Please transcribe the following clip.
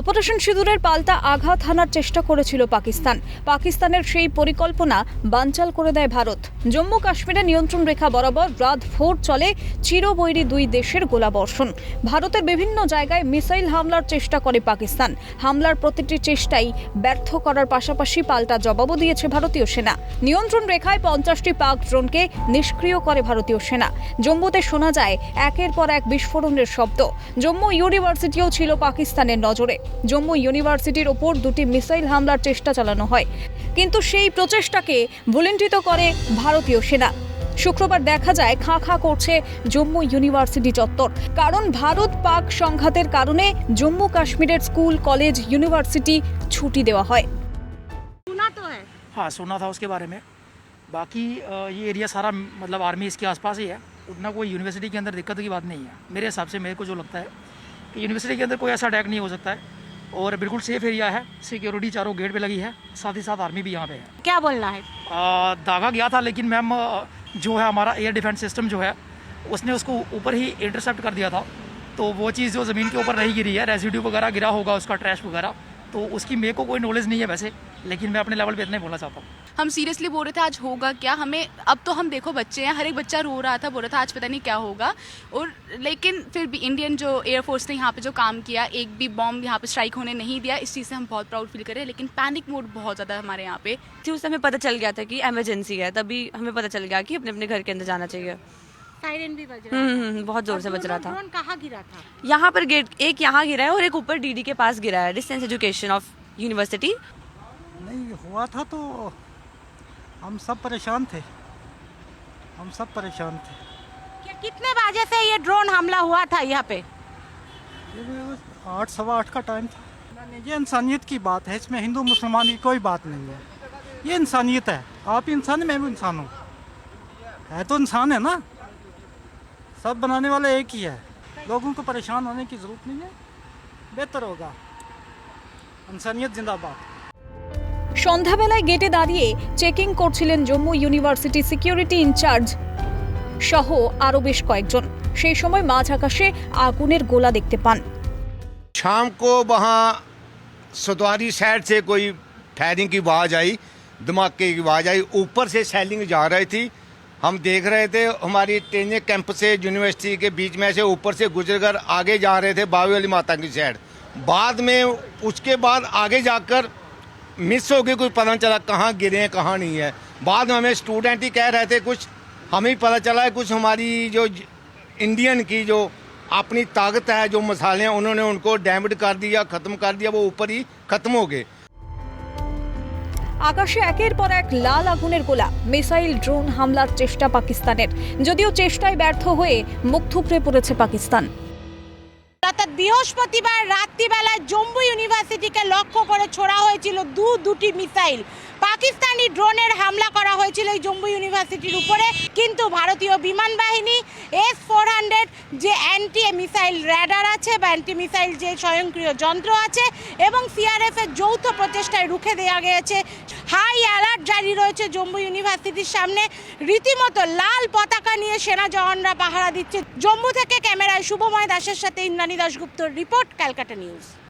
Operation সিঁদুরের পাল্টা আঘাত হানার চেষ্টা করেছিল পাকিস্তান। পাকিস্তানের সেই পরিকল্পনা বানচাল করে দেয় ভারত। জম্মু কাশ্মীরে নিয়ন্ত্রণ রেখা বরাবর রাত ভোর চলে চিরবৈরী দুই দেশের গোলাবর্ষণ। ভারতের বিভিন্ন জায়গায় মিসাইল হামলার চেষ্টা করে পাকিস্তান। হামলার প্রতিটি চেষ্টাই ব্যর্থ করার পাশাপাশি পাল্টা জবাবও দিয়েছে ভারতীয় সেনা। নিয়ন্ত্রণ রেখায় পঞ্চাশটি পাক ড্রোনকে নিষ্ক্রিয় করে ভারতীয় সেনা। জম্মুতে শোনা যায়, একের পর এক বিস্ফোরণের শব্দ। জম্মু ইউনিভার্সিটিও ছিল পাকিস্তানের নজরে। জম্মু ইউনিভার্সিটির ওপর দুটি মিসাইল হামলার চেষ্টা চালানো হয় কিন্তু সেই প্রচেষ্টাকে ভুলুণ্ঠিত করে ভারতীয় সেনা শুক্রবার দেখা যায় খাঁ খাঁ করছে জম্মু ইউনিভার্সিটি চত্বর কারণ ভারত পাক সংঘাতের কারণে জম্মু কাশ্মীরের স্কুল কলেজ ইউনিভার্সিটি ছুটি দেওয়া হয় सुना तो है हाँ सुना था उसके बारे में बाकी अ, ये एरिया सारा मतलब आर्मी इसके आसपास ही है उतना कोई यूनिवर्सिटी के अंदर दिक्कत की बात नहीं है मेरे हिसाब से मेरे को जो लगता है कि यूनिवर्सिटी के अंदर कोई ऐसा अटैक नहीं हो सकता है और बिल्कुल सेफ़ एरिया है। सिक्योरिटी चारों गेट पे लगी है। साथ ही साथ आर्मी भी यहाँ पे है। क्या बोलना है? आ, दागा गया था लेकिन मैम जो है हमारा एयर डिफेंस सिस्टम जो है उसने उसको ऊपर ही इंटरसेप्ट कर दिया था। तो वो चीज़ जो ज़मीन के ऊपर नहीं गिरी है रेजिड्यू वगैरह गिरा होगा उसका ट्रैश वगैरह तो उसकी मेरे को कोई नॉलेज नहीं है वैसे। लेकिन मैं अपने लेवल पे इतना ही बोलना चाहता हूँ। हम सीरियसली बोल रहे थे आज होगा क्या? हमें अब तो हम देखो बच्चे हैं हर एक बच्चा रो रहा था बोल रहा था आज पता नहीं क्या होगा। और लेकिन फिर भी इंडियन जो एयरफोर्स ने यहाँ पे जो काम किया एक भी बॉम्ब यहाँ पे स्ट्राइक होने नहीं दिया इस चीज़ से हम बहुत प्राउड फील करें लेकिन पैनिक मोड बहुत ज़्यादा हमारे यहाँ पे। थी उस समय पता चल गया था कि एमरजेंसी है तभी हमें पता चल गया कि अपने अपने घर के अंदर जाना चाहिए। भी बज रहा हम्म, हम्म, बहुत ज़ोर से बज रहा था। ड्रोन कहाँ गिरा था? यहाँ पर गेट एक यहाँ गिरा है और एक ऊपर डीडी के पास गिरा है डिस्टेंस एजुकेशन ऑफ़ यूनिवर्सिटी नहीं हुआ था तो हम सब परेशान थे। हम सब परेशान थे। कि- कितने बजे से ये ड्रोन हमला हुआ था यहाँ पे? आठ सवा आठ का टाइम था। ये इंसानियत की बात है इसमें हिंदू मुसलमान की कोई बात नहीं है। ये इंसानियत है। आप इंसान मैं भी इंसान हूँ। है तो इंसान है ना? सब बनाने वाला एक ही है। लोगों को परेशान होने की ज़रूरत नहीं है। बेहतर होगा। इंसानियत जिंदाबाद। সন্ধ্যাবেলায় গেটে দাঁড়িয়ে চেকিং করছিলেন জম্মু ইউনিভার্সিটি সিকিউরিটি ইনচার্জ সহ আরও বেশ কয়েকজন সেই সময় মাঝ আকাশে আগুনের গোলা দেখতে পান शाम को वहाँ सतवारी साइड से कोई फायरिंग की आवाज़ आई धमाके की आवाज़ आई ऊपर से सैलिंग जा रही थी हम देख रहे थे हमारी ट्रेनिंग कैंप से यूनिवर्सिटी के बीच में से ऊपर से गुजर कर आगे जा रहे थे बावी वाली माता की साइड बाद में उसके बाद आगे जाकर मिस हो गई कुछ पता नहीं चला कहाँ गिरे हैं कहाँ नहीं है बाद में हमें स्टूडेंट ही कह रहे थे कुछ हमें ही पता चला है कुछ हमारी जो इंडियन की जो अपनी ताकत है जो मसाले हैं उन्होंने उनको डैमेज कर दिया ख़त्म कर दिया वो ऊपर ही ख़त्म हो गए আকাশে একের পর এক লাল আগুনের গোলা মিসাইল ড্রোন হামলার চেষ্টা পাকিস্তানের যদিও চেষ্টায় ব্যর্থ হয়ে মুখ থুবড়ে পড়েছে পাকিস্তান অর্থাৎ বৃহস্পতিবার রাত্রিবেলায় জম্মু ইউনিভার্সিটিকে লক্ষ্য করে ছোড়া হয়েছিল দু দুটি মিসাইল। পাকিস্তানি ড্রোনের হামলা করা হয়েছিল এই জম্মু ইউনিভার্সিটির উপরে। কিন্তু ভারতীয় বিমান বাহিনী এস ফোর হান্ড্রেড যে অ্যান্টি মিসাইল র্যাডার আছে বা অ্যান্টি মিসাইল যে স্বয়ংক্রিয় যন্ত্র আছে এবং সিআরএফ এর যৌথ প্রচেষ্টায় রুখে দেওয়া গিয়েছে হাই অ্যালার্ট জারি রয়েছে জম্মু ইউনিভার্সিটির সামনে। রীতিমতো লাল পতাকা নিয়ে সেনা জওয়ানরা পাহারা দিচ্ছে। জম্মু থেকে ক্যামেরায় শুভময় দাসের সাথে ইন্দ্রাণী দাশগুপ্তর রিপোর্ট, ক্যালকাটা নিউজ।